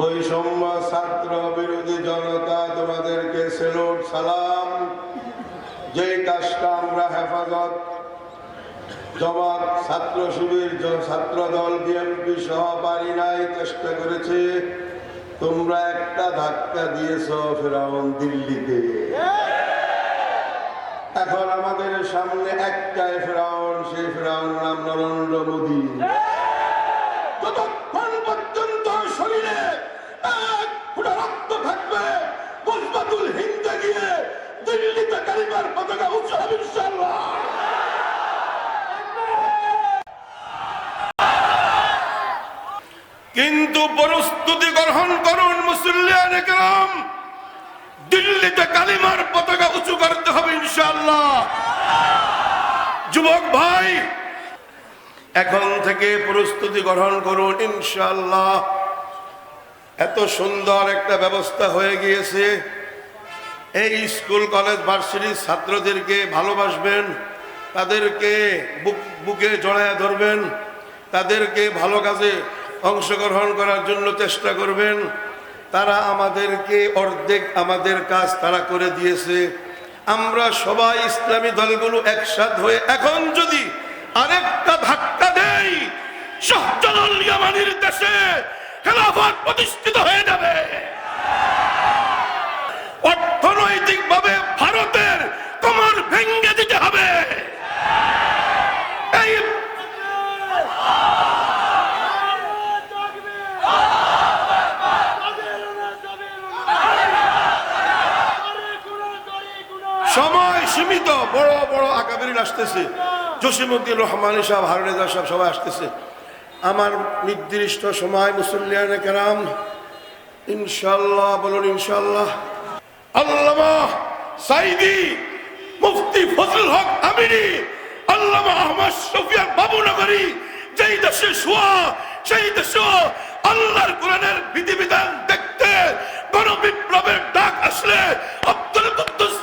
বৈষম্য ছাত্র বিরোধী জনতা তোমাদেরকে সেলুট, সালাম। যেই কাজটা আমরা হেফাজত জমাত ছাত্র শিবির ছাত্র দল বিএনপি সহ পারি নাই, চেষ্টা করেছে। তোমরা একটা ধাক্কা দিয়েছ ফেরাউন দিল্লিতে। এখন আমাদের সামনে একটাই ফেরাউন, সেই ফেরাউন নাম নরেন্দ্র মোদী। কিন্তু প্রস্তুতি গ্রহণ করুন একরাম দিল্লিতে কালিমার পতাকা উঁচু করতে হবে ইনশাল্লাহ যুবক ভাই, এখন থেকে প্রস্তুতি গ্রহণ করুন ইনশাল্লাহ এত সুন্দর একটা ব্যবস্থা হয়ে গিয়েছে। এই স্কুল, কলেজ ভার্সিটির ছাত্রদেরকে ভালোবাসবেন, তাদেরকে বুক বুকে জড়ায় ধরবেন, তাদেরকে ভালো কাজে অংশগ্রহণ করার জন্য চেষ্টা করবেন। তারা আমাদেরকে অর্ধেক আমাদের কাজ তারা করে দিয়েছে। আমরা সবাই ইসলামী দলগুলো একসাথ হয়ে এখন যদি আরেকটা ধাক্কা দেই দেশে খেলাফত প্রতিষ্ঠিত হয়ে যাবে। অর্থনৈতিক ভাবে ভারতের কোমর ভেঙ্গে দিতে হবে এই সময় সীমিত, বড় বড় আকাবিরিন আসতেছে। জসিমুদ্দিন রহমান সাহেব, হারুনেজা সাহেব সবাই আসতেছে। আমার নির্দিষ্ট সময়, মুসল্লিয়ান কেরাম ইনশাল্লাহ বলুন ইনশাল্লাহ আল্লামা সাইদি মুফতি ফজল হক আমিরি আল্লামা আহমদ বাবুনগরী, যেই দেশে শোয়া, সেই দেশে আল্লাহর কোরআনের বিধিবিধান দেখতে ডাক আসলে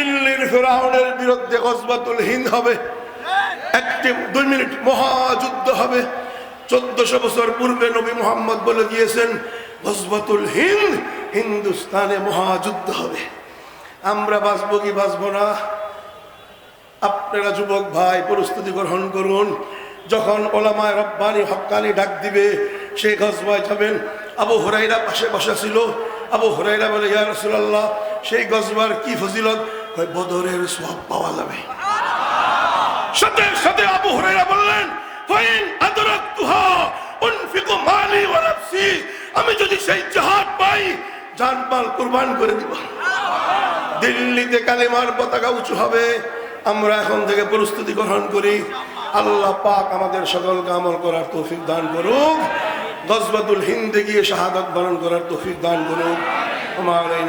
দিল্লির ফেরাউনের বিরুদ্ধে গজবাতুল হিন্দ হবে। একটি দুই মিনিট মহাযুদ্ধ হবে। চোদ্দশো বছর পূর্বে নবী মোহাম্মদ বলে দিয়েছেন, গজবাতুল হিন্দ হিন্দুস্তানে মহাযুদ্ধ হবে। আমরা বাঁচবো কি বাঁচবো না? আপনারা যুবক ভাই, প্রস্তুতি গ্রহণ করুন। যখন ওলামায় রব্বানি হক্কানি ডাক দিবে, সেই গজবায় যাবেন। আবু হরাইরা পাশে বসা ছিল। আবু হরাইরা বলে, ইয়া রসুলাল্লাহ, সেই গজবার কি ফজিলত? কয় বদরের সব পাওয়া যাবে। সাথে সাথে আবু হরাইরা বললেন, ফাইন আদরাকতুহা উনফিকু মালি ওয়া নাফসি, আমি যদি সেই জাহাজ পাই, জানমাল কুরবান করে দিব। দিল্লিতে কালেমার পতাকা উঁচু হবে, আমরা এখন থেকে প্রস্তুতি গ্রহণ করি। আল্লাহ পাক আমাদের সকলকে আমল করার তৌফিক দান করুক। গজবাতুল হিন্দে গিয়ে শাহাদত বরণ করার তৌফিক দান করুক। আমার এই